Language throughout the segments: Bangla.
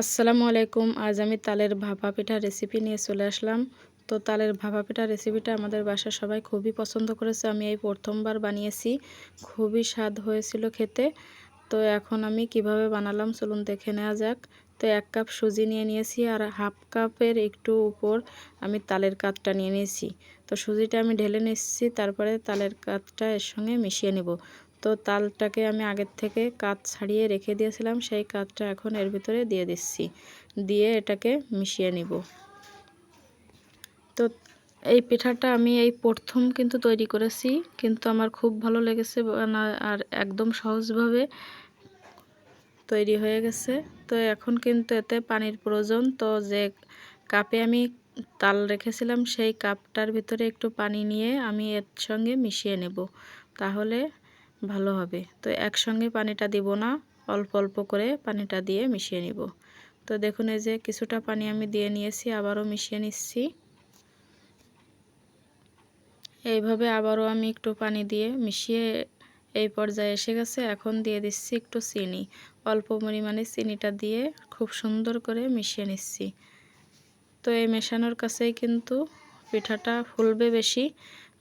আসসালামু আলাইকুম। আজ আমি তালের ভাপা পিঠা রেসিপি নিয়ে চলে আসলাম। তো তালের ভাপা পিঠা রেসিপিটা আমাদের বাসার সবাই খুবই পছন্দ করেছে। আমি এই প্রথমবার বানিয়েছি। খুবই স্বাদ হয়েছিল খেতে। তো এখন আমি কীভাবে বানালাম চলুন দেখে নেওয়া যাক। তো এক কাপ সুজি নিয়ে নিয়েছি আর হাফ কাপের একটু উপর আমি তালের কাতটা নিয়ে নিয়েছি। তো সুজিটা আমি ঢেলে নিচ্ছি, তারপরে তালের কাতটা এর সঙ্গে মিশিয়ে নেব। তো তালটাকে আমি আগের থেকে কাত ছাড়িয়ে রেখে দিয়েছিলাম, সেই কাতটা এখন এর ভিতরে দিয়ে দিচ্ছি। দিয়ে এটাকে মিশিয়ে নিব। তো এই পিঠাটা আমি এই প্রথম কিন্তু তৈরি করেছি, কিন্তু আমার খুব ভালো লেগেছে আর একদম সহজভাবে তৈরি হয়ে গেছে। তো এখন কিন্তু এতে পানির প্রয়োজন। তো যে কাপে আমি তাল রেখেছিলাম, সেই কাপটার ভিতরে একটু পানি নিয়ে আমি এর সঙ্গে মিশিয়ে নেব। তাহলে ভালো হবে। তো একসঙ্গে পানিটা দিব না, অল্প অল্প করে পানিটা দিয়ে মিশিয়ে নিব। তো দেখুন এই যে কিছুটা পানি আমি দিয়ে নিয়েছি, আবারও মিশিয়ে নিচ্ছি। এইভাবে আবারও আমি একটু পানি দিয়ে মিশিয়ে এই পর্যায়ে এসে গেছে। এখন দিয়ে দিচ্ছি একটু চিনি। অল্প পরিমাণে চিনিটা দিয়ে খুব সুন্দর করে মিশিয়ে নিচ্ছি। তো এই মেশানোর কাছেই কিন্তু পিঠাটা ফুলবে বেশি।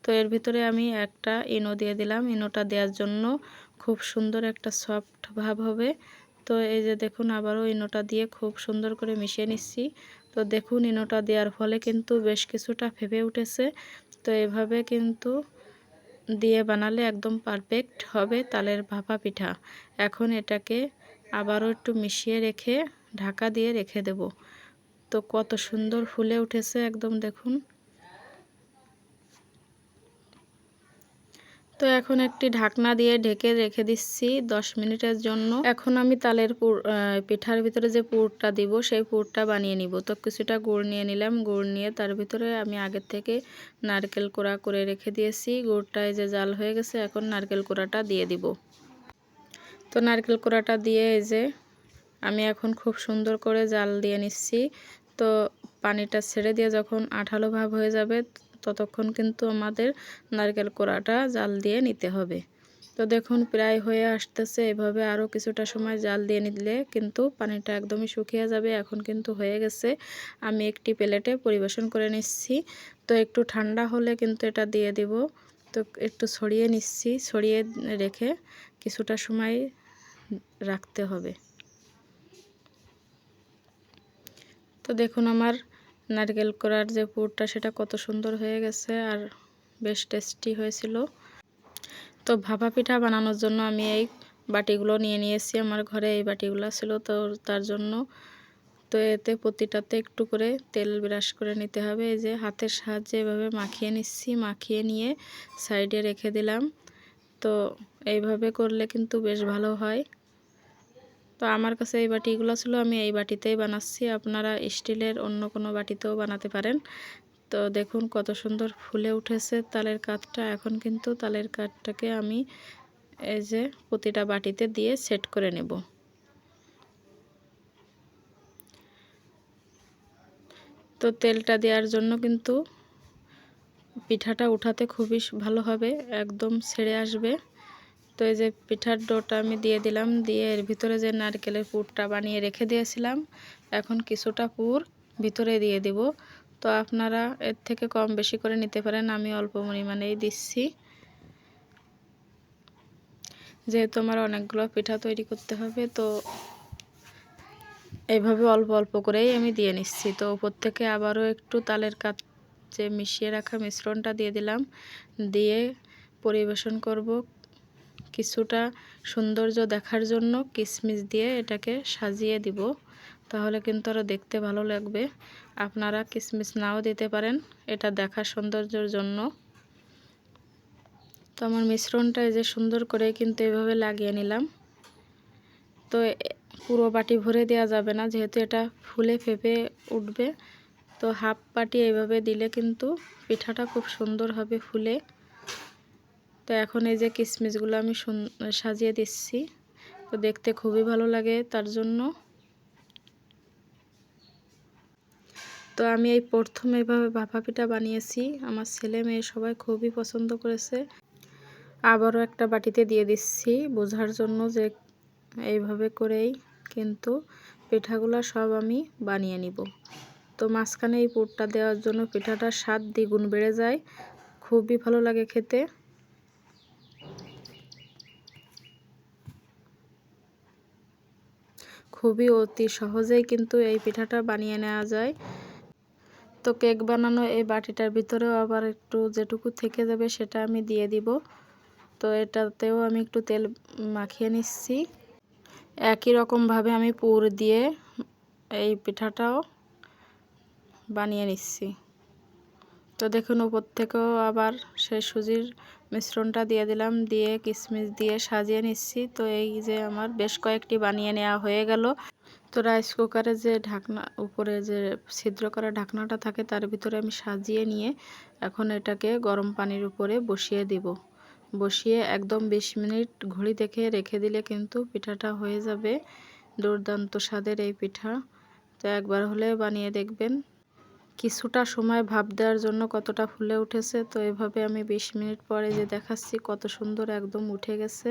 তো এর ভিতরে আমি একটা ইনো দিয়ে দিলাম। ইনোটা দেওয়ার জন্য খুব সুন্দর একটা সফট ভাব হবে। তো এই যে দেখুন, আবারও ইনোটা দিয়ে খুব সুন্দর করে মিশিয়ে নিচ্ছি। তো দেখুন, ইনোটা দেওয়ার ফলে কিন্তু বেশ কিছুটা ফেপে উঠেছে। তো এভাবে কিন্তু দিয়ে বানালে একদম পারফেক্ট হবে তালের ভাপা পিঠা। এখন এটাকে আবারও একটু মিশিয়ে রেখে ঢাকা দিয়ে রেখে দেব। তো কত সুন্দর ফুলে উঠেছে একদম দেখুন। তো এখন একটি ঢাকনা দিয়ে ঢেকে রেখে দিচ্ছি দশ মিনিটের জন্য। এখন আমি তালের পুর পিঠার ভিতরে যে পুরটা দিব, সেই পুরটা বানিয়ে নিব। তো কিছুটা গুড় নিয়ে নিলাম। গুড় নিয়ে তার ভিতরে আমি আগের থেকে নারকেল কোড়া করে রেখে দিয়েছি। গুড়টায় যে জাল হয়ে গেছে, এখন নারকেল কোড়াটা দিয়ে দিব। তো নারকেল কোড়াটা দিয়ে এই যে আমি এখন খুব সুন্দর করে জাল দিয়ে নিচ্ছি। তো পানিটা ছেড়ে দিয়ে যখন আঠালো ভাব হয়ে যাবে ততক্ষণ কিন্তু আমাদের নারকেল কোড়াটা জাল দিয়ে নিতে হবে। তো দেখুন, প্রায় হয়ে আসতেছে। এভাবে আরও কিছুটা সময় জাল দিয়ে নিলে কিন্তু পানিটা একদমই শুকিয়ে যাবে। এখন কিন্তু হয়ে গেছে। আমি একটি প্লেটে পরিবেশন করে নিচ্ছি। তো একটু ঠান্ডা হলে কিন্তু এটা দিয়ে দিব। তো একটু ছড়িয়ে নিচ্ছি। ছড়িয়ে রেখে কিছুটা সময় রাখতে হবে। তো দেখুন, আমার নারকেল করার যে পুরটা, সেটা কত সুন্দর হয়ে গেছে আর বেশ টেস্টি হয়েছিল। তো ভাপা পিঠা বানানোর জন্য আমি এই বাটিগুলো নিয়ে নিয়েছি। আমার ঘরে এই বাটিগুলো ছিল তো তার জন্য। তো এতে প্রতিটাতে একটু করে তেল ব্রাশ করে নিতে হবে। এই যে হাতের সাহায্যে এভাবে মাখিয়ে নিচ্ছি, মাখিয়ে নিয়ে সাইডে রেখে দিলাম। তো এইভাবে করলে কিন্তু বেশ ভালো হয়। তো আমার কাছে এই বাটিগুলো ছিল, আমি এই বাটিতেই বানাচ্ছি। আপনারা স্টিলের অন্য কোনো বাটিতেও বানাতে পারেন। তো দেখুন কত সুন্দর ফুলে উঠেছে তালের কাঠটা। এখন কিন্তু তালের কাঠটাকে আমি এই যে প্রতিটা বাটিতে দিয়ে সেট করে নেব। তো তেলটা দেওয়ার জন্য কিন্তু পিঠাটা উঠাতে খুবই ভালো হবে, একদম ছেড়ে আসবে। তো এই যে পিঠার ডোটা আমি দিয়ে দিলাম, দিয়ে এর ভিতরে যে নারকেলের পুরটা বানিয়ে রেখে দিয়েছিলাম, এখন কিছুটা পুর ভিতরে দিয়ে দিব। তো আপনারা এর থেকে কম বেশি করে নিতে পারেন, আমি অল্প পরিমাণেই দিচ্ছি। যেহেতু আমার অনেকগুলো পিঠা তৈরি করতে হবে, তো এইভাবে অল্প অল্প করেই আমি দিয়ে নিচ্ছি। তো উপর থেকে আবারও একটু তালের কাপ যে মিশিয়ে রাখা মিশ্রণটা দিয়ে দিলাম, দিয়ে পরিবেশন করব কিছুটা সৌন্দর্য দেখার জন্য কিশমিশ দিয়ে এটাকে সাজিয়ে দিব। তাহলে কিন্তু আরও দেখতে ভালো লাগবে। আপনারা কিশমিশ নাও দিতে পারেন, এটা দেখার সৌন্দর্যের জন্য। তো আমার মিশ্রণটা এই যে সুন্দর করে কিন্তু এভাবে লাগিয়ে নিলাম। তো পুরো বাটি ভরে দেওয়া যাবে না, যেহেতু এটা ফুলে ফেপে উঠবে। তো হাফ বাটি এইভাবে দিলে কিন্তু পিঠাটা খুব সুন্দর হবে ফুলে। তো এখন এই যে কিশমিশগুলো আমি সাজিয়ে দিচ্ছি। তো দেখতে খুবই ভালো লাগে তার জন্য। তো আমি এই প্রথম এইভাবে ভাপা পিঠা বানিয়েছি। আমার ছেলে মেয়ে সবাই খুবই পছন্দ করেছে। আবারও একটা বাটিতে দিয়ে দিচ্ছি বোঝার জন্য যে এইভাবে করেই কিন্তু পিঠাগুলো সব আমি বানিয়ে নিব। তো মাঝখানে এই পুরটা দেওয়ার জন্য পিঠাটার স্বাদ দ্বিগুণ বেড়ে যায়। খুবই ভালো লাগে খেতে। খুবই অতি সহজেই কিন্তু এই পিঠাটা বানিয়ে নেওয়া যায়। তো কেক বানানো এই বাটিটার ভিতরেও আবার একটু যেটুকু থেকে যাবে সেটা আমি দিয়ে দিব। তো এটাতেও আমি একটু তেল মাখিয়ে নিচ্ছি। একই রকমভাবে আমি পুর দিয়ে এই পিঠাটাও বানিয়ে নিচ্ছি। তো দেখুন, উপর থেকেও আবার সেই সুজির মিশ্রণটা দিয়ে দিলাম, দিয়ে কিশমিশ দিয়ে সাজিয়ে নিচ্ছি। তো এই যে আমার বেশ কয়েকটি বানিয়ে নেওয়া হয়ে গেল। তো রাইস কুকারে যে ঢাকনা, উপরে যে ছিদ্র করা ঢাকনাটা থাকে, তার ভিতরে আমি সাজিয়ে নিয়ে এখন এটাকে গরম পানির উপরে বসিয়ে দিব। বসিয়ে একদম বিশ মিনিট ঘড়ি দেখে রেখে দিলে কিন্তু পিঠাটা হয়ে যাবে। দুর্দান্ত স্বাদের এই পিঠা। তো একবার হলে বানিয়ে দেখবেন। কিছুটা সময় ভাব দেওয়ার জন্য কতটা ফুলে উঠেছে, তো এভাবে আমি বিশ মিনিট পরে যে দেখাচ্ছি কত সুন্দর একদম উঠে গেছে।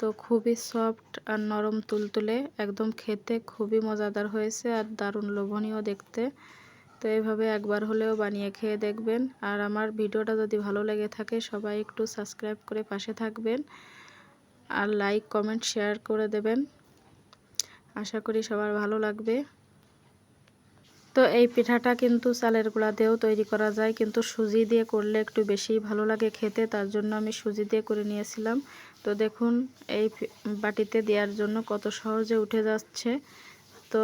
তো খুবই সফট আর নরম তুলতুলে, একদম খেতে খুবই মজাদার হয়েছে আর দারুণ লোভনীয় দেখতে। তো এইভাবে একবার হলেও বানিয়ে খেয়ে দেখবেন। আর আমার ভিডিওটা যদি ভালো লেগে থাকে, সবাই একটু সাবস্ক্রাইব করে পাশে থাকবেন আর লাইক, কমেন্ট, শেয়ার করে দেবেন। আশা করি সবার ভালো লাগবে। তো এই পিঠাটা কিন্তু চালের গুঁড়া দিয়েও তৈরি করা যায়, কিন্তু সুজি দিয়ে করলে একটু বেশি ভালো লাগে খেতে, তার জন্য আমি সুজি দিয়ে করে নিয়েছিলাম। তো দেখুন, এই বাটিতে দেওয়ার জন্য কত সহজে উঠে যাচ্ছে। তো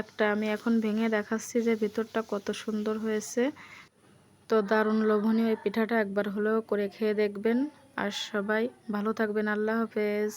একটা আমি এখন ভেঙে দেখাচ্ছি যে ভিতরটা কত সুন্দর হয়েছে। তো দারুণ লোভনীয় এই পিঠাটা, একবার হলেও করে খেয়ে দেখবেন। আর সবাই ভালো থাকবেন, আল্লাহ হাফেজ।